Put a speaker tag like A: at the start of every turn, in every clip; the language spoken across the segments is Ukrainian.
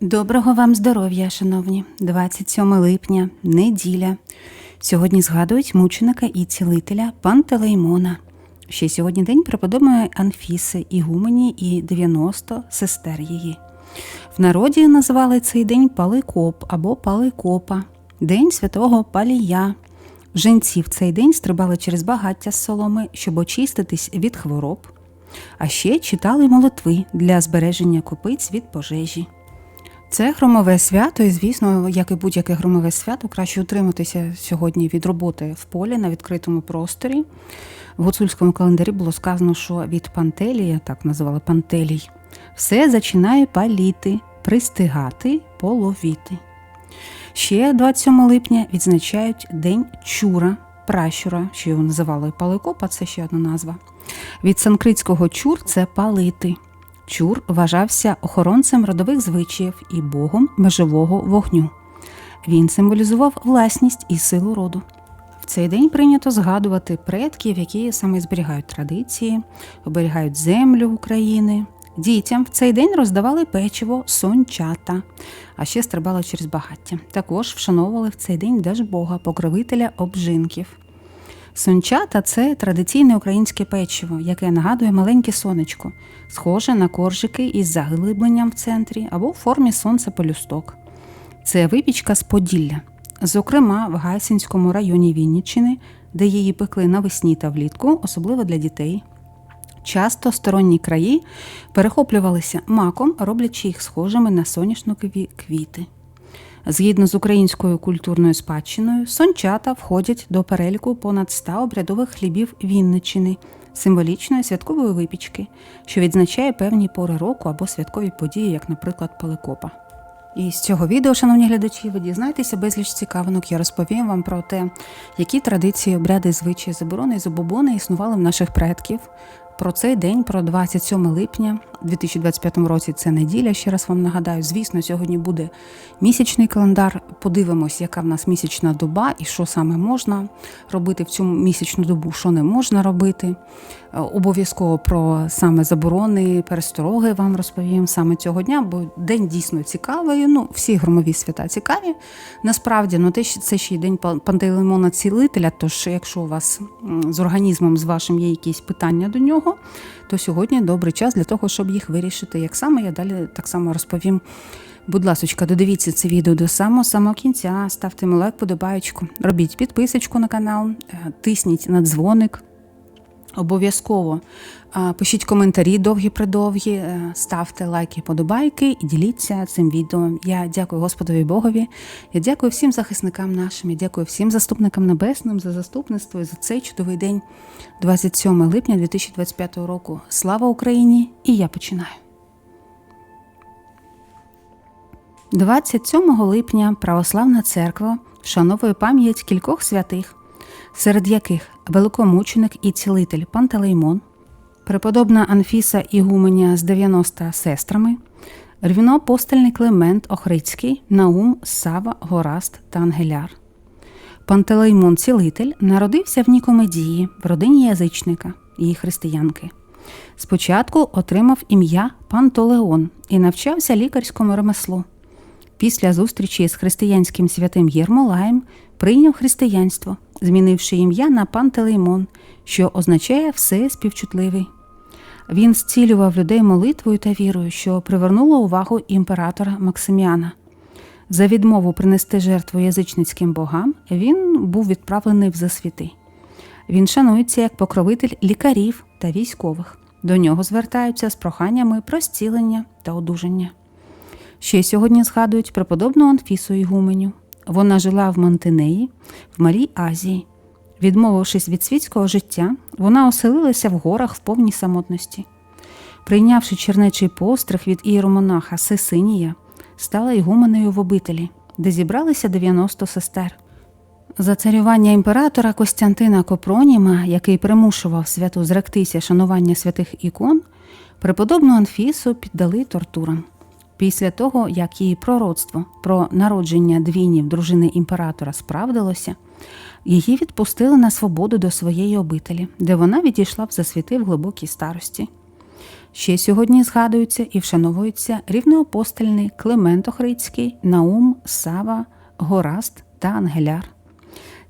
A: Доброго вам здоров'я, шановні, 27 липня, неділя. Сьогодні згадують мученика і цілителя Пантелеймона. Ще сьогодні день преподобної Анфіси, Ігумені і 90 сестер її. В народі називали цей день Паликоп або Паликопа, День святого Палія. Женці в цей день стрибали через багаття з соломи, щоб очиститись від хвороб. А ще читали молитви для збереження копиць від пожежі. Це громове свято, і звісно, як і будь-яке громове свято, краще утриматися сьогодні від роботи в полі на відкритому просторі. В гуцульському календарі було сказано, що від Пантелія, так називали Пантелій, все зачинає паліти, пристигати, половіти. Ще 27 липня відзначають День Чура, пращура, що його називали Паликопа, це ще одна назва. Від санкритського чур це палити. Чур вважався охоронцем родових звичаїв і богом межового вогню. Він символізував власність і силу роду. В цей день прийнято згадувати предків, які саме зберігають традиції, оберігають землю України. Дітям в цей день роздавали печиво, сончата, а ще стрибали через багаття. Також вшановували в цей день Держбога, покровителя обжинків. Сончата це традиційне українське печиво, яке нагадує маленьке сонечко, схоже на коржики із заглибленням в центрі або в формі сонця полюсток. Це випічка з Поділля, зокрема в Гайсинському районі Вінниччини, де її пекли навесні та влітку, особливо для дітей. Часто сторонні краї перехоплювалися маком, роблячи їх схожими на соняшникові квіти. Згідно з українською культурною спадщиною, сончата входять до переліку понад 100 обрядових хлібів Вінниччини, символічної святкової випічки, що відзначає певні пори року або святкові події, як, наприклад, Паликопа. І з цього відео, шановні глядачі, ви дізнаєтеся безліч цікавинок. Я розповім вам про те, які традиції, обряди, звичаї, заборони і забобони існували в наших предків. Про цей день, про 27 липня 2025 році, це неділя. Ще раз вам нагадаю. Звісно, сьогодні буде місячний календар. Подивимось, яка в нас місячна доба і що саме можна робити в цю місячну добу, що не можна робити. Е, Обов'язково про саме заборони, перестороги вам розповім саме цього дня, бо день дійсно цікавий. Ну, всі громові свята цікаві. Насправді, ну те це ще й день Пан- Пантелеймона цілителя. Тож, якщо у вас з організмом з вашим є якісь питання до нього, то сьогодні добрий час для того, щоб їх вирішити. Як саме я далі так само розповім. Будь ласочка, додивіться це відео до самого самого кінця, ставте лайк, подобаєчку, робіть підписочку на канал, е, тисніть на дзвоник. Обов'язково пишіть коментарі довгі-придовгі, е, ставте лайки, подобайки і діліться цим відео. Я дякую Господові Богові. Я дякую всім захисникам нашим. Я дякую всім заступникам небесним за заступництво і за цей чудовий день, 27 липня 2025 року. Слава Україні! І я починаю. 27 липня Православна церква вшановує пам'ять кількох святих, серед яких великомученик і цілитель Пантелеймон, преподобна Анфіса Ігуменя з 90 сестрами, рівноапостольний Климент Охрицький, Наум, Сава, Гораст та Ангеляр. Пантелеймон Цілитель народився в Нікомедії в родині язичника і християнки. Спочатку отримав ім'я Пантолеон і навчався лікарському ремеслу. Після зустрічі з християнським святим Єрмолаєм прийняв християнство, змінивши ім'я на Пантелеймон, що означає все співчутливий. Він зцілював людей молитвою та вірою, що привернуло увагу імператора Максиміана. За відмову принести жертву язичницьким богам він був відправлений в засвіти. Він шанується як покровитель лікарів та військових. До нього звертаються з проханнями про зцілення та одужання. Ще сьогодні згадують преподобну Анфісу Ігуменю. Вона жила в Мантинеї, в Малій Азії. Відмовившись від світського життя, вона оселилася в горах в повній самотності. Прийнявши чернечий постриг від ієромонаха Сесинія, стала ігуменею в обителі, де зібралися 90 сестер. За царювання імператора Костянтина Копроніма, який примушував святу зректися шанування святих ікон, преподобну Анфісу піддали тортурам. Після того, як її пророцтво про народження двійнів дружини імператора справдилося, її відпустили на свободу до своєї обителі, де вона відійшла в засвіти в глибокій старості. Ще сьогодні згадуються і вшановуються рівноапостольний Климент Охридський, Наум, Сава, Гораст та Ангеляр.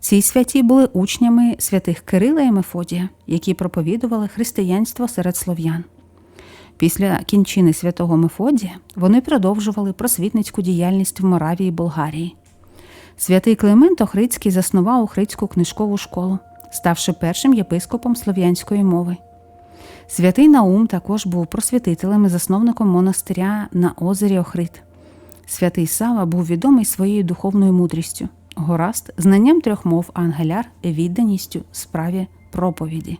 A: Ці святі були учнями святих Кирила і Мефодія, які проповідували християнство серед слов'ян. Після кінчини святого Мефодія вони продовжували просвітницьку діяльність в Моравії і Болгарії. Святий Климент Охридський заснував Охридську книжкову школу, ставши першим єпископом слов'янської мови. Святий Наум також був просвітителем і засновником монастиря на озері Охрид. Святий Сава був відомий своєю духовною мудрістю, Гораст знанням трьох мов, Ангеляр відданістю справі проповіді.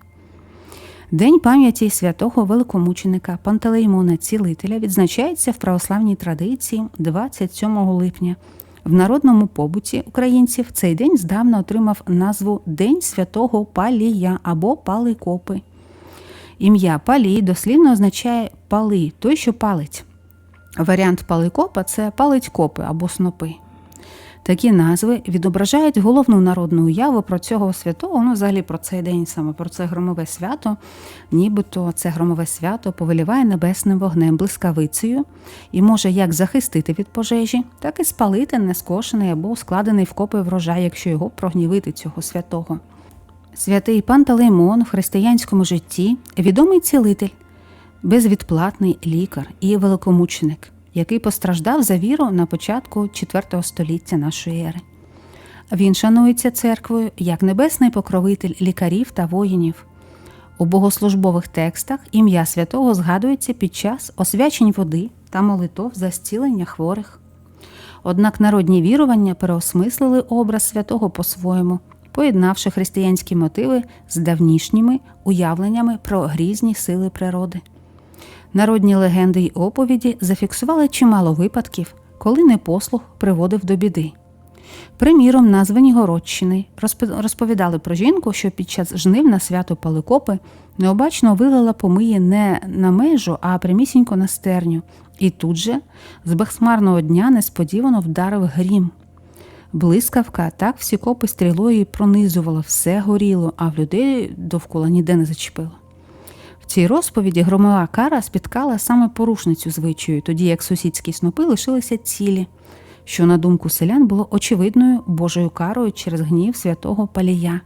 A: День пам'яті святого великомученика Пантелеймона Цілителя відзначається в православній традиції 27 липня. В народному побуті українців цей день здавна отримав назву День святого Палія або Паликопи. Ім'я Палій дослівно означає пали, той, що палить. Варіант паликопа це палить копи або снопи. Такі назви відображають головну народну уяву про цього святого, ну взагалі про цей день, саме про це громове свято, нібито це громове свято повеліває небесним вогнем блискавицею і може як захистити від пожежі, так і спалити нескошений або складений в копи врожай, якщо його прогнівити цього святого. Святий Пантелеймон в християнському житті відомий цілитель, безвідплатний лікар і великомученик, який постраждав за віру на початку IV століття нашої ери. Він шанується церквою як небесний покровитель лікарів та воїнів. У богослужбових текстах ім'я святого згадується під час освячень води та молитов за зцілення хворих. Однак народні вірування переосмислили образ святого по-своєму, поєднавши християнські мотиви з давнішніми уявленнями про грізні сили природи. Народні легенди й оповіді зафіксували чимало випадків, коли непослух приводив до біди. Приміром, названі Городщини розповідали про жінку, що під час жнив на свято Паликопи необачно вилила помиї не на межу, а прямісінько на стерню, і тут же з безхмарного дня несподівано вдарив грім. Блискавка так всі копи стрілою пронизувала, все горіло, а в людей довкола ніде не зачепило. Цій розповіді громова кара спіткала саме порушницю звичаю, тоді як сусідські снопи лишилися цілі, що, на думку селян, було очевидною Божою карою через гнів святого Палія.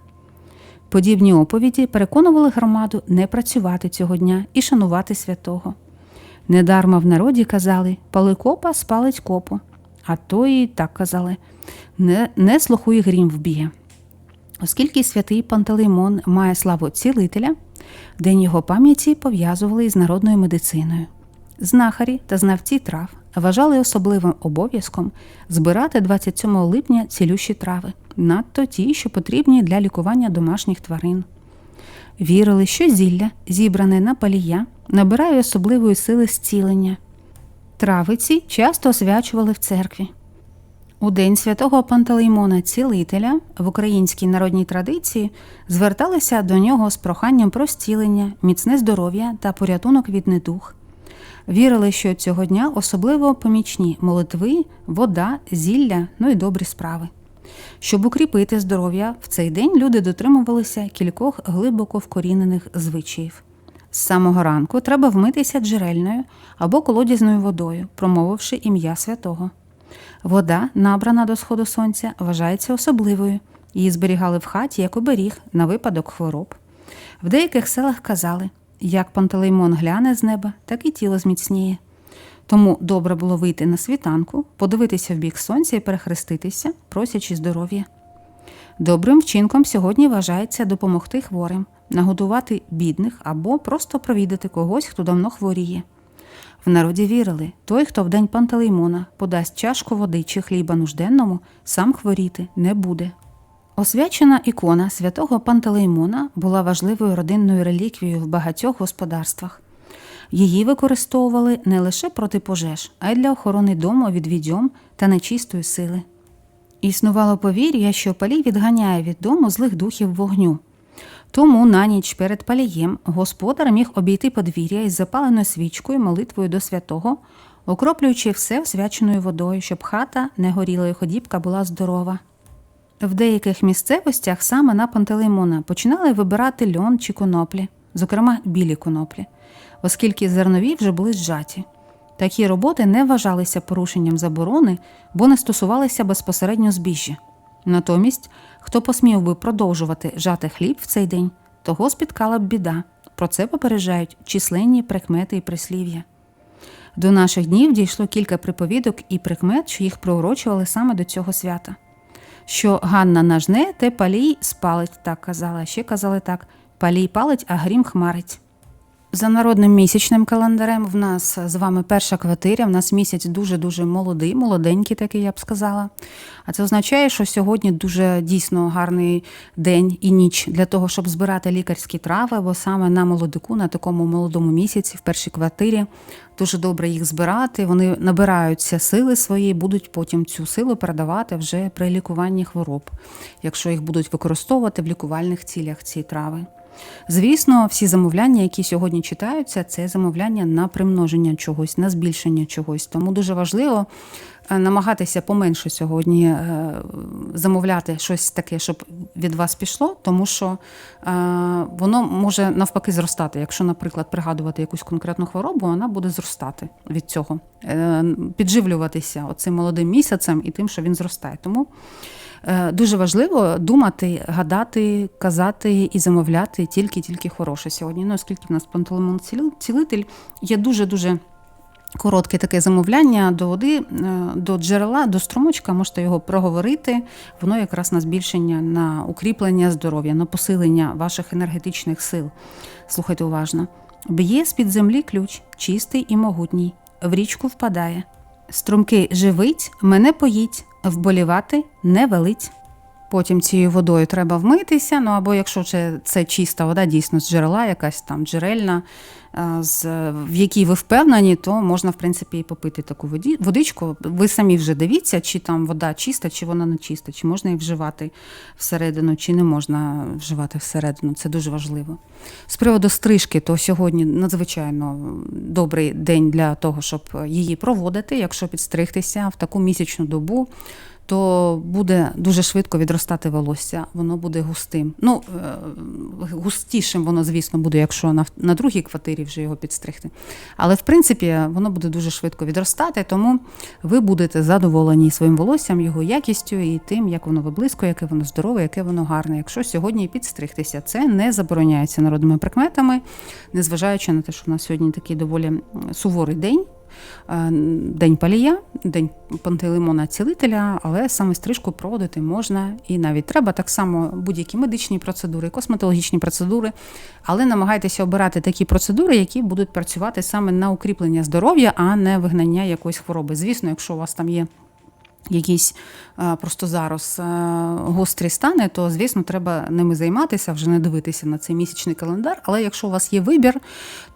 A: Подібні оповіді переконували громаду не працювати цього дня і шанувати святого. Недарма в народі казали пали копа спалить копу, а то і так казали не, не слухуй грім вб'є. Оскільки святий Пантелеймон має славу цілителя, день його пам'яті пов'язували із народною медициною. Знахарі та знавці трав вважали особливим обов'язком збирати 27 липня цілющі трави, надто ті, що потрібні для лікування домашніх тварин. Вірили, що зілля, зібране на палія, набирає особливої сили зцілення. Травиці часто освячували в церкві. У день святого Пантелеймона Цілителя в українській народній традиції зверталися до нього з проханням про зцілення, міцне здоров'я та порятунок від недух. Вірили, що цього дня особливо помічні молитви, вода, зілля, ну і добрі справи. Щоб укріпити здоров'я, в цей день люди дотримувалися кількох глибоко вкорінених звичаїв. З самого ранку треба вмитися джерельною або колодязною водою, промовивши ім'я святого. Вода, набрана до сходу сонця, вважається особливою. Її зберігали в хаті як оберіг на випадок хвороб. В деяких селах казали як пантелеймон гляне з неба, так і тіло зміцніє. Тому добре було вийти на світанку, подивитися в бік сонця і перехреститися, просячи здоров'я. Добрим вчинком сьогодні вважається допомогти хворим, нагодувати бідних або просто провідати когось, хто давно хворіє. В народі вірили, той, хто в день Пантелеймона подасть чашку води чи хліба нужденному, сам хворіти не буде. Освячена ікона святого Пантелеймона була важливою родинною реліквією в багатьох господарствах. Її використовували не лише проти пожеж, а й для охорони дому від відьом та нечистої сили. Існувало повір'я, що палій відганяє від дому злих духів вогню. Тому на ніч перед палієм господар міг обійти подвір'я із запаленою свічкою, молитвою до святого, окроплюючи все освяченою водою, щоб хата не горіла і ходібка була здорова. В деяких місцевостях саме на Пантелеймона починали вибирати льон чи коноплі, зокрема білі коноплі. оскільки зернові вже були зжаті. Такі роботи не вважалися порушенням заборони, бо не стосувалися безпосередньо збіжжя. Натомість, хто посмів би продовжувати жати хліб в цей день, того спіткала б біда. Про це попереджають численні прикмети і прислів'я. До наших днів дійшло кілька приповідок і прикмет, що їх приурочували саме до цього свята. Що Ганна нажне, те палій спалить, так казала. Ще казали так: палій палить, а грім хмарить. За народним місячним календарем в нас з вами перша квартиря. В нас місяць дуже-дуже молодий, молоденький такий, я б сказала. А це означає, що сьогодні дуже дійсно гарний день і ніч для того, щоб збирати лікарські трави, бо саме на молодику, на такому молодому місяці, в першій квартирі, дуже добре їх збирати. Вони набираються сили свої, будуть потім цю силу передавати вже при лікуванні хвороб, якщо їх будуть використовувати в лікувальних цілях ці трави. Звісно, всі замовляння, які сьогодні читаються, це замовляння на примноження чогось, на збільшення чогось. Тому дуже важливо е, намагатися поменше сьогодні е, замовляти щось таке, щоб від вас пішло, тому що е, воно може навпаки зростати. Якщо, наприклад, пригадувати якусь конкретну хворобу, вона буде зростати від цього, підживлюватися оцим молодим місяцем і тим, що він зростає. Тому дуже важливо думати, гадати, казати і замовляти тільки-тільки хороше сьогодні. Ну, оскільки в нас пантелеймон цілитель є дуже-дуже. Коротке таке замовляння до води, е, до джерела, до струмочка, можете його проговорити. Воно якраз на збільшення, на укріплення здоров'я, на посилення ваших енергетичних сил. Слухайте уважно. Б'є з-під землі ключ, чистий і могутній, в річку впадає. Струмки живить, мене поїть, вболівати не велить. Потім цією водою треба вмитися. Ну або якщо це, це чиста вода, дійсно з джерела, якась там джерельна, з, в якій ви впевнені, то можна, в принципі, і попити таку воді, водичку. Ви самі вже дивіться, чи там вода чиста, чи вона не чиста, чи можна її вживати всередину, чи не можна вживати всередину. Це дуже важливо. З приводу стрижки, то сьогодні надзвичайно добрий день для того, щоб її проводити, якщо підстригтися в таку місячну добу то буде дуже швидко відростати волосся, воно буде густим. Ну, е, густішим воно, звісно, буде, якщо на на другій квартирі вже його підстригти. Але, в принципі, воно буде дуже швидко відростати, тому ви будете задоволені своїм волоссям, його якістю і тим, як воно виблискує, яке воно здорове, яке воно гарне. Якщо сьогодні підстригтися, це не забороняється народними прикметами, незважаючи на те, що в нас сьогодні такий доволі суворий день. Е, день палія, день пантелеймона цілителя, але саме стрижку проводити можна і навіть треба так само будь-які медичні процедури, косметологічні процедури, але намагайтеся обирати такі процедури, які будуть працювати саме на укріплення здоров'я, а не вигнання якоїсь хвороби. Звісно, якщо у вас там є якісь е, просто зараз е, гострі стани, то, звісно, треба ними займатися, вже не дивитися на цей місячний календар. Але якщо у вас є вибір,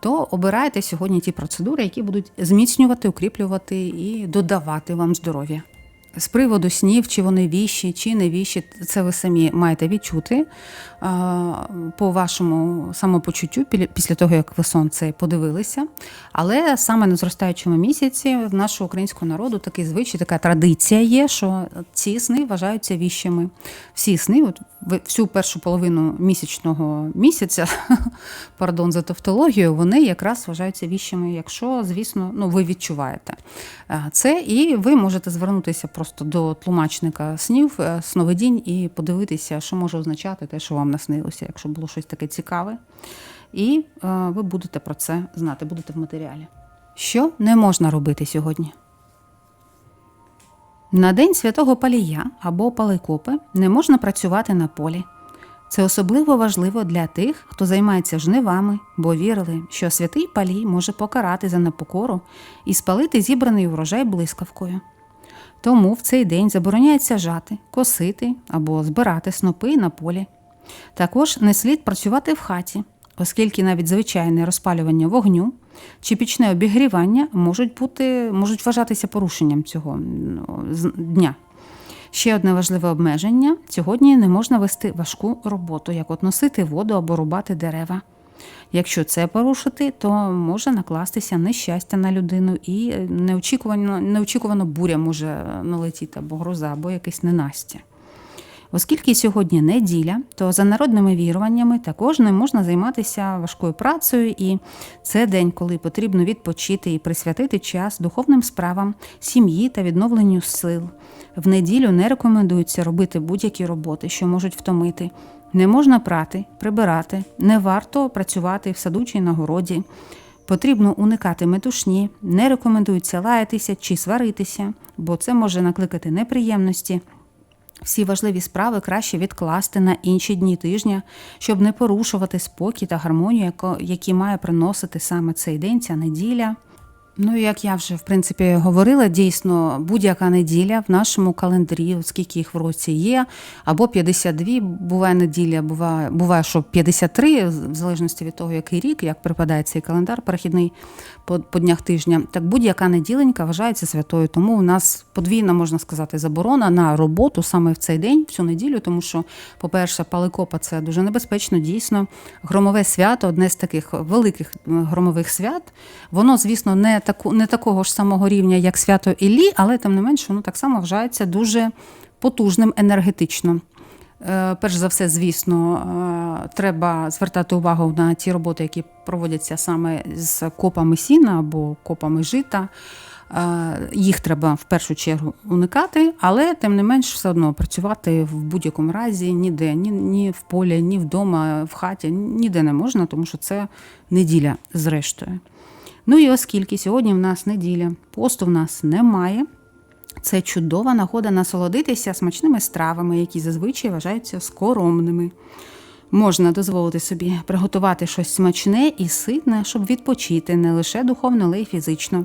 A: то обирайте сьогодні ті процедури, які будуть зміцнювати, укріплювати і додавати вам здоров'я. З приводу снів, чи вони віщі, чи не віщі, це ви самі маєте відчути по вашому самопочуттю після того, як ви сон цей подивилися. Але саме на зростаючому місяці в нашого українського народу такий звичай, така традиція є, що ці сни вважаються віщими. Всі сни, от всю першу половину місячного місяця, пардон за тавтологію, вони якраз вважаються віщами, якщо, звісно, ну, ви відчуваєте це, і ви можете звернутися просто до тлумачника снів, е, сновидінь і подивитися, що може означати те, що вам наснилося, якщо було щось таке цікаве. І е, ви будете про це знати, будете в матеріалі. Що не можна робити сьогодні? На День святого Палія або Паликопи не можна працювати на полі. Це особливо важливо для тих, хто займається жнивами, бо вірили, що святий палій може покарати за непокору і спалити зібраний урожай блискавкою. Тому в цей день забороняється жати, косити або збирати снопи на полі. Також не слід працювати в хаті, оскільки навіть звичайне розпалювання вогню чи пічне обігрівання можуть бути, можуть вважатися порушенням цього дня. Ще одне важливе обмеження: сьогодні не можна вести важку роботу, як от носити воду або рубати дерева. Якщо це порушити, то може накластися нещастя на людину і неочікувано неочікувано буря може налетіти або гроза, або якесь ненастя. Оскільки сьогодні неділя, то за народними віруваннями також не можна займатися важкою працею, і це день, коли потрібно відпочити і присвятити час духовним справам, сім'ї та відновленню сил. В неділю не рекомендується робити будь-які роботи, що можуть втомити. Не можна прати, прибирати, не варто працювати в саду чи на городі. Потрібно уникати метушні, не рекомендується лаятися чи сваритися, бо це може накликати неприємності. Всі важливі справи краще відкласти на інші дні тижня, щоб не порушувати спокій та гармонію, які має приносити саме цей день, ця неділя. Ну, як я вже в принципі говорила, дійсно будь-яка неділя в нашому календарі, скільки їх в році є, або 52, буває неділя, буває, буває, що 53, в залежності від того, який рік, як припадає цей календар перехідний по, по днях тижня. Так будь-яка неділенька вважається святою. Тому у нас подвійна, можна сказати, заборона на роботу саме в цей день, в цю неділю, тому що, по-перше, паликопа це дуже небезпечно, дійсно. Громове свято одне з таких великих громових свят. Воно, звісно, не таку не такого ж самого рівня, як свято Іллі, але тим не менш воно так само вважається дуже потужним енергетично. Е, Перш за все, звісно, е, треба звертати увагу на ті роботи, які проводяться саме з копами сіна або копами жита. Е, Їх треба в першу чергу уникати, але тим не менш все одно працювати в будь-якому разі ніде, ні, ні в полі, ні вдома, в хаті, ніде не можна, тому що це неділя зрештою. Ну і оскільки сьогодні в нас неділя, посту в нас немає, це чудова нагода насолодитися смачними стравами, які зазвичай вважаються скоромними. Можна дозволити собі приготувати щось смачне і ситне, щоб відпочити не лише духовно, але й фізично.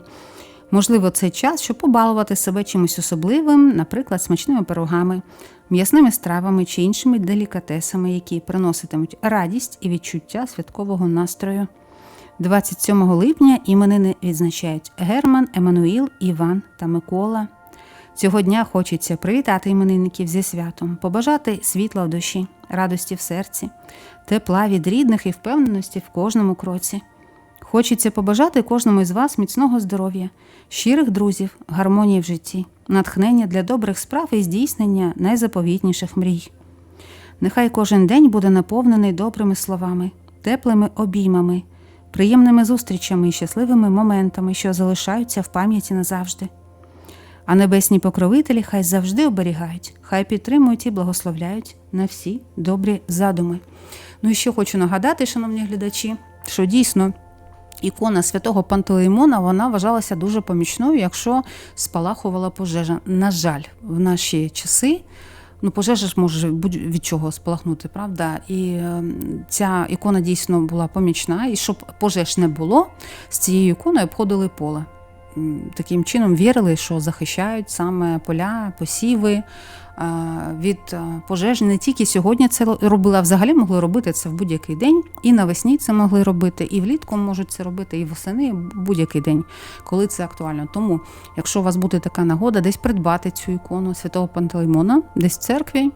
A: Можливо, це час, щоб побалувати себе чимось особливим, наприклад, смачними пирогами, м'ясними стравами чи іншими делікатесами, які приноситимуть радість і відчуття святкового настрою. 27 липня іменини відзначають Герман, Еммануїл, Іван та Микола. Цього дня хочеться привітати іменинників зі святом, побажати світла в душі, радості в серці, тепла від рідних і впевненості в кожному кроці. Хочеться побажати кожному із вас міцного здоров'я, щирих друзів, гармонії в житті, натхнення для добрих справ і здійснення найзаповітніших мрій. Нехай кожен день буде наповнений добрими словами, теплими обіймами, приємними зустрічами і щасливими моментами, що залишаються в пам'яті назавжди. А небесні покровителі хай завжди оберігають, хай підтримують і благословляють на всі добрі задуми. Ну і ще хочу нагадати, шановні глядачі, що дійсно ікона святого Пантелеймона вона вважалася дуже помічною, якщо спалахувала пожежа. На жаль, в наші часи. Ну, пожежа ж може будь від чого спалахнути, правда? І е, ця ікона дійсно була помічна. І щоб пожеж не було, з цією іконою обходили поле. Таким чином вірили, що захищають саме поля, посіви е, від е, пожеж. Не тільки сьогодні це робили, а взагалі могли робити це в будь-який день. І навесні це могли робити, і влітку можуть це робити, і восени будь-який день, коли це актуально. Тому, якщо у вас буде така нагода, десь придбати цю ікону святого Пантелеймона, десь в церкві.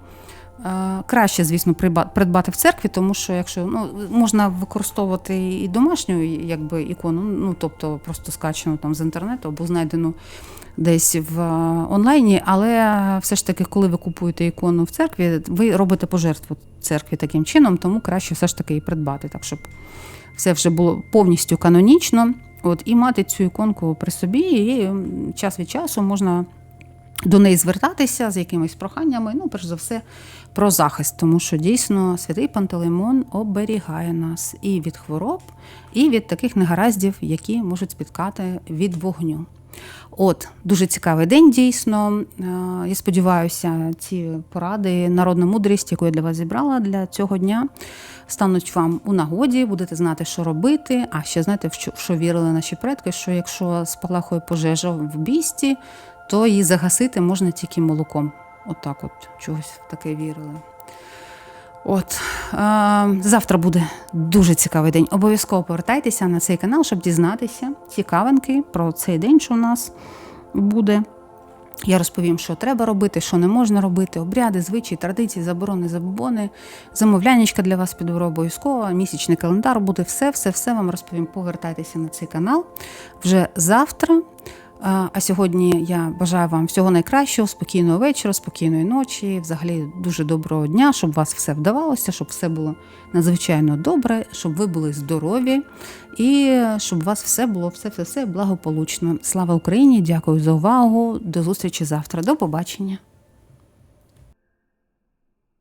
A: Е, Краще, звісно, придбати в церкві, тому що якщо ну, можна використовувати і домашню якби, ікону, ну тобто просто скачану там з інтернету або знайдену десь в е, онлайні, але все ж таки, коли ви купуєте ікону в церкві, ви робите пожертву церкві таким чином, тому краще все ж таки і придбати, так щоб все вже було повністю канонічно. От, і мати цю іконку при собі, і час від часу можна до неї звертатися з якимись проханнями, ну, перш за все, про захист, тому що дійсно святий Пантелеймон оберігає нас і від хвороб, і від таких негараздів, які можуть спіткати від вогню. От, дуже цікавий день, дійсно. Е, Я сподіваюся, ці поради, народна мудрість, яку я для вас зібрала для цього дня, стануть вам у нагоді, будете знати, що робити. А ще знаєте, в що, вірили наші предки, що якщо спалахує пожежа в бісті, то її загасити можна тільки молоком. Отак, от, чогось в таке вірили. От завтра буде дуже цікавий день. Обов'язково повертайтеся на цей канал, щоб дізнатися цікавинки про цей день, що у нас буде. Я розповім, що треба робити, що не можна робити, обряди, звичаї, традиції, заборони, забобони, замовлянечка для вас підберу обов'язково, місячний календар буде, все, все, все вам розповім. Повертайтеся на цей канал вже завтра. А сьогодні я бажаю вам всього найкращого, спокійного вечора, спокійної ночі, взагалі дуже доброго дня, щоб у вас все вдавалося, щоб все було надзвичайно добре, щоб ви були здорові і щоб у вас все було все, все, все благополучно. Слава Україні! Дякую за увагу. До зустрічі завтра. До побачення.